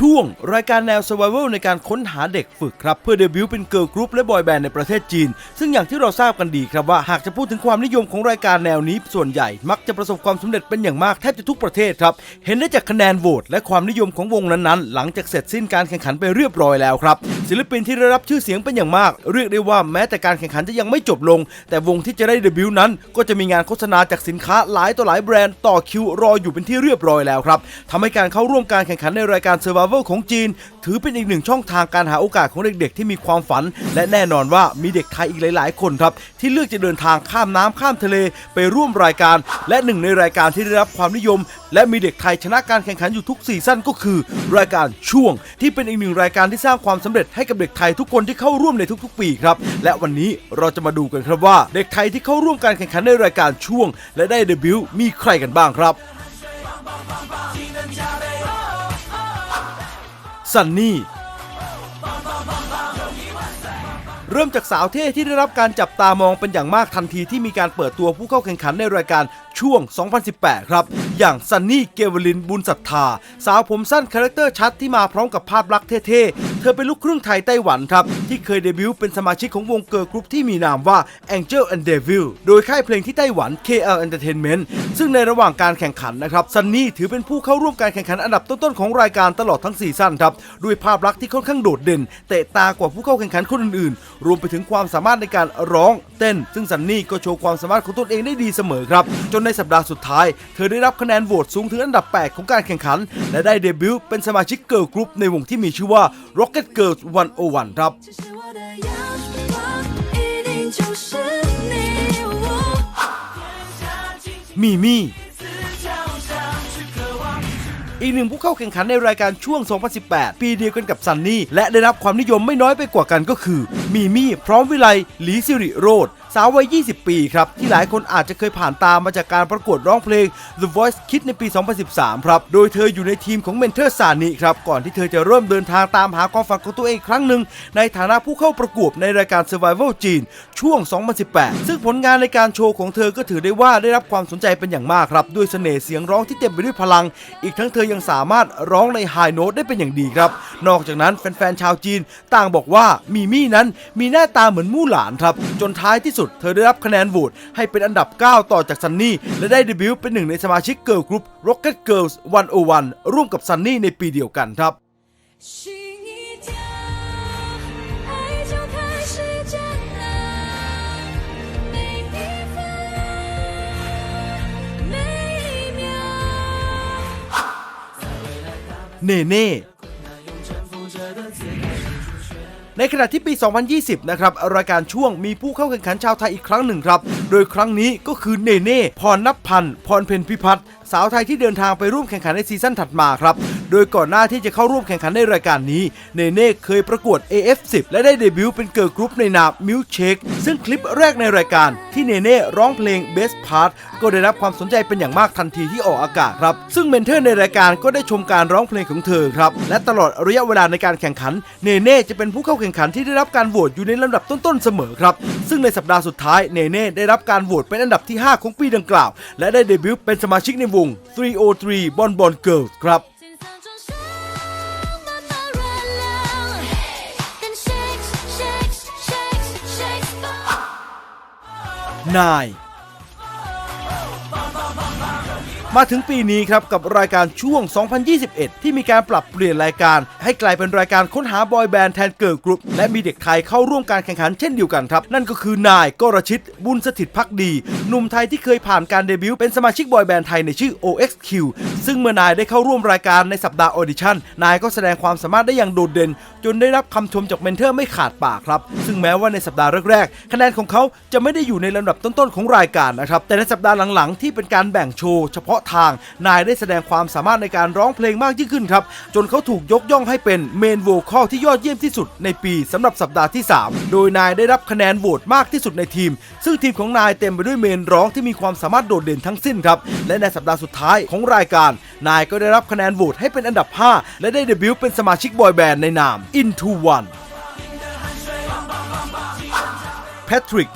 ช่วง รายการแนว Survival ในการค้นหาเด็กฝึกครับ เพื่อเดบิวต์เป็นเกิร์ลกรุ๊ปและบอยแบนด์ในประเทศจีน ซึ่งอย่างที่เราทราบกันดีครับว่าหากจะพูดถึงความนิยมของรายการแนวนี้ส่วนใหญ่ มักจะประสบความสำเร็จเป็นอย่างมากแทบจะทุกประเทศครับ เห็นได้จากคะแนนโหวตและความนิยมของวงนั้นๆ หลังจากเสร็จสิ้นการแข่งขันไปเรียบร้อยแล้วครับศิลปินที่ได้รับชื่อเสียงเป็นอย่างมาก เรียกได้ว่าแม้แต่การแข่งขันจะยังไม่จบลง แต่วงที่จะได้เดบิวต์นั้น ก็จะมีงานโฆษณาจากสินค้าหลายต่อหลายแบรนด์ต่อคิวรออยู่เป็นที่เรียบร้อยแล้วครับทำให้การเข้าร่วมการแข่งขันในรายการ Survival ของจีน ถือเป็นอีกหนึ่งช่องทางการหาโอกาสของเด็กๆ ที่มีความฝัน และแน่นอนว่ามีเด็กไทยอีกหลาย ๆ คนครับ ที่เลือกจะเดินทางข้ามน้ำข้ามทะเลไปร่วมรายการ และหนึ่งในรายการที่ได้รับความนิยม และมีเด็กไทยชนะการแข่งขันอยู่ทุกซีซั่นก็คือ รายการช่วง ที่เป็นอีกหนึ่งรายการที่สร้างความสำเร็จให้กับเด็กไทยทุกคนที่เข้าร่วมในทุก ๆ ปีครับและวันนี้เราจะมาดูกันครับว่าเด็กไทยที่เข้าร่วมการแข่งขันในรายการช่วง และได้เดบิวต์มีใครกันบ้างครับ ซันนี่ เริ่มจากสาวเท่ที่ได้รับการจับตามองเป็นอย่างมากทันทีที่มีการเปิดตัวผู้เข้าแข่งขันในรายการ ช่วง 2018 ครับ อย่างซันนี่เกวลินบุญศรัทธา สาวผมสั้นคาแรคเตอร์ชัดที่มาพร้อมกับภาพลักษณ์เท่ๆ เธอเป็นลูกครึ่งไทยไต้หวันครับ ที่เคยเดบิวต์เป็นสมาชิกของวงเกิร์ลกรุ๊ปที่มีนามว่า Angel and Devil โดยค่ายเพลงที่ไต้หวัน KL Entertainment ซึ่งในระหว่างการแข่งขันนะครับซันนี่ถือเป็นผู้เข้าร่วมการแข่งขันอันดับต้นๆของรายการตลอดทั้งซีซั่นครับด้วยภาพลักษณ์ที่ค่อนข้างโดดเด่นเตะตากว่าผู้เข้าแข่งขันคนอื่นๆ รวมไปถึงความสามารถในการร้องเต้น ซึ่งซันนี่ก็โชว์ความสามารถของตนเองได้ดีเสมอครับจนในสัปดาห์สุดท้าย เธอได้รับคะแนนโหวตสูงถึงอันดับ 8 ของการแข่งขัน และได้เดบิวต์เป็นสมาชิกเกิร์ลกรุ๊ปในวงที่มีชื่อว่า Rocket Girls 101 ครับมีมี่อีกหนึ่งผู้เข้าแข่งขันในรายการช่วง 2018 ปีเดียวกันกับซันนี่ และได้รับความนิยมไม่น้อยไปกว่ากันก็คือ มีมี่ พร้อมวิไลหลีสิริโรธสาววัย 20 ปีครับ ที่หลายคนอาจจะเคยผ่านตามมาจากการประกวดร้องเพลง The Voice Kids ในปี 2013 ครับ โดยเธออยู่ในทีมของเมนเทอร์ซานิครับ ก่อนที่เธอจะเริ่มเดินทางตามหาความฝันของตัวเองครั้งหนึ่ง ในฐานะผู้เข้าประกวดในรายการ Survival จีน ช่วง 2018 ซึ่งผลงานในการโชว์ของเธอก็ถือได้ว่าได้รับความสนใจเป็นอย่างมากครับ ด้วยเสน่ห์เสียงร้องที่เต็มไปด้วยพลัง อีกทั้งเธอยังสามารถร้องในไฮโน้ตได้เป็นอย่างดีครับ นอกจากนั้นแฟนๆชาวจีน ต่างบอกว่ามีมี่นั้นมีหน้าตาเหมือนมู่หลานครับจนท้ายที่สุดด เธอได้รับคะแนนโหวตให้เป็นอันดับ 9 ต่อจากซันนี่ และได้เดบิวต์เป็นหนึ่งในสมาชิกเกิร์ลกรุ๊ป Rocket Girls 101 ร่วมกับซันนี่ในปีเดียวกันครับเนเน่ ในขณะที่ปี 2020 นะครับรายการช่วงมีผู้เข้าแข่งขันชาวไทยอีกครั้งหนึ่งครับ โดยครั้งนี้ก็คือเนเน่พรนับพันธ์พรเพนพิพัฒน์สาวไทยที่เดินทางไปร่วมแข่งขันในซีซั่นถัดมาครับ โดยก่อนหน้าที่จะเข้าร่วมแข่งขันในรายการนี้ เนเน่เคยประกวด AF10 และได้เดบิวต์เป็นเกิร์ลกรุ๊ปในนามมิวเชคซึ่งคลิปแรกในรายการที่เนเน่ร้องเพลง Best Part ก็ได้รับความสนใจเป็นอย่างมากทันทีที่ออกอากาศครับ ซึ่งเมนเทอร์ในรายการก็ได้ชมการร้องเพลงของเธอครับ และตลอดระยะเวลาในการแข่งขัน เนเน่จะเป็นผู้เข้าแข่งขันที่ได้รับการโหวตอยู่ในลำดับต้นๆเสมอครับ ซึ่งในสัปดาห์สุดท้ายเนเน่ได้รับการโหวตเป็นอันดับที่ 5 ของปีดังกล่าว และได้เดบิวต์เป็นสมาชิกในวง 303 Bon Bon Girls ครับ น มาถึงปีนี้ครับกับรายการช่วง 2021 ที่มีการปรับเปลี่ยนรายการ ให้กลายเป็นรายการค้นหาบอยแบนด์แทนเกิร์ลกรุ๊ปและมีเด็กไทยเข้าร่วมการแข่งขันเช่นเดียวกันครับ นั่นก็คือนายกรชิต บุญสถิตพักดี หนุ่มไทยที่เคยผ่านการเดบิวต์เป็นสมาชิกบอยแบนด์ไทยในชื่อ OXQ ซึ่งเมื่อนายได้เข้าร่วมรายการในสัปดาห์ออดิชั่นนายก็แสดงความสามารถได้อย่างโดดเด่น จนได้รับคำชมจากเมนเทอร์ไม่ขาดปากครับ ซึ่งแม้ว่าในสัปดาห์แรกๆคะแนนของเขาจะไม่ได้อยู่ในลำดับต้นๆของรายการนะครับแต่ในสัปดาห์หลังๆ ที่เป็นการแบ่งโชว์เฉพาะทาง นายได้แสดงความสามารถในการร้องเพลงมากยิ่งขึ้นครับ จนเขาถูกยกย่องให้เป็นเมนโวคอลที่ยอดเยี่ยมที่สุดในปีสำหรับสัปดาห์ที่ 3 โดยนายได้รับคะแนนโหวตมากที่สุดในทีม ซึ่งทีมของนายเต็มไปด้วยเมนร้องที่มีความสามารถโดดเด่นทั้งสิ้นครับและในสัปดาห์สุดท้ายของรายการ นายก็ได้รับคะแนนโหวตให้เป็นอันดับ 5 และได้เดบิวต์เป็นสมาชิกบอยแบนด์ในนาม Into One แพทริก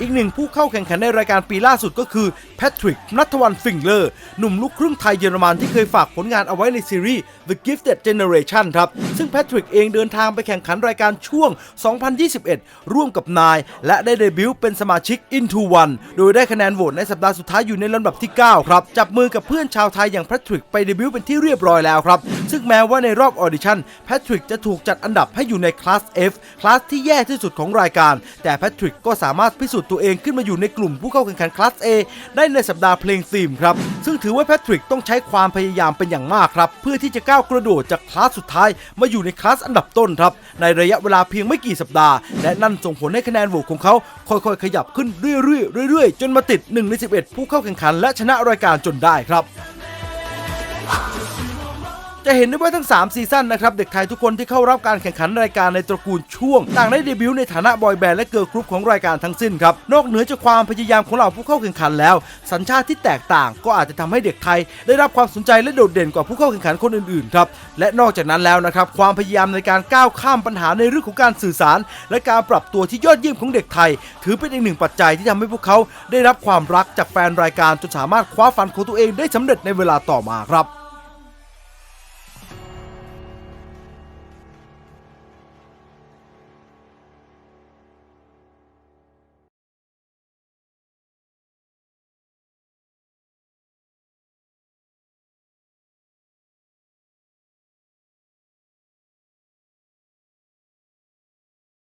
อีกหนึ่งผู้เข้าแข่งขันในรายการปีล่าสุดก็คือแพทริกนัทวันฟิงเลอร์หนุ่มลูกครึ่งไทยเยอรมันที่เคยฝากผลงานเอาไว้ในซีรีส์ The Gifted Generation ครับ ซึ่งแพทริกเองเดินทางไปแข่งขันรายการช่วง 2021 ร่วมกับนาย และได้เดบิวต์เป็นสมาชิก Into One โดยได้คะแนนโหวตในสัปดาห์สุดท้ายอยู่ในลำดับที่ 9 ครับ จับมือกับเพื่อนชาวไทยอย่างแพทริกไปเดบิวต์เป็นที่เรียบร้อยแล้วครับ ซึ่งแม้ว่าในรอบออดิชั่นแพทริกจะถูกจัดอันดับให้อยู่ในคลาส F คลาสที่แย่ที่สุดของรายการ แต่แพทริกก็สามารถพิสูจน์ตัวเองขึ้นมาอยู่ในกลุ่มผู้เข้าแข่งขันคลาส A ได้ในสัปดาห์เพลงซีมครับ ซึ่งถือว่าแพทริกต้องใช้ความพยายามเป็นอย่างมากครับ เพื่อที่จะก้าวกระโดดจากคลาสสุดท้าย มาอยู่ในคลาสอันดับต้นครับ ในระยะเวลาเพียงไม่กี่สัปดาห์ และนั่นส่งผลให้คะแนนโหวตของเขาค่อยๆ ขยับขึ้นเรื่อยๆเรื่อยๆ จนมาติด1ใน11 ผู้เข้าแข่งขันและชนะรายการจนได้ครับ จะเห็นได้ว่าทั้ง 3 ซีซั่นนะครับ เด็กไทยทุกคนที่เข้ารับการแข่งขันรายการในตระกูลช่วง ต่างได้เดบิวต์ในฐานะบอยแบนด์และเกิร์ลกรุ๊ปของรายการทั้งสิ้นครับ นอกเหนือจากความพยายามของเหล่าผู้เข้าแข่งขันแล้ว สัญชาติที่แตกต่างก็อาจจะทำให้เด็กไทย ได้รับความสนใจและโดดเด่นกว่าผู้เข้าแข่งขันคนอื่นๆครับและนอกจากนั้นแล้วนะครับความพยายามในการก้าวข้ามปัญหาในเรื่องของการสื่อสาร และการปรับตัวที่ยอดเยี่ยมของเด็กไทย ถือเป็นอีกหนึ่งปัจจัยที่ทำให้พวกเขาได้รับความรักจากแฟนรายการจนสามารถคว้าฝันของตัวเองได้สำเร็จในเวลาต่อมาครับ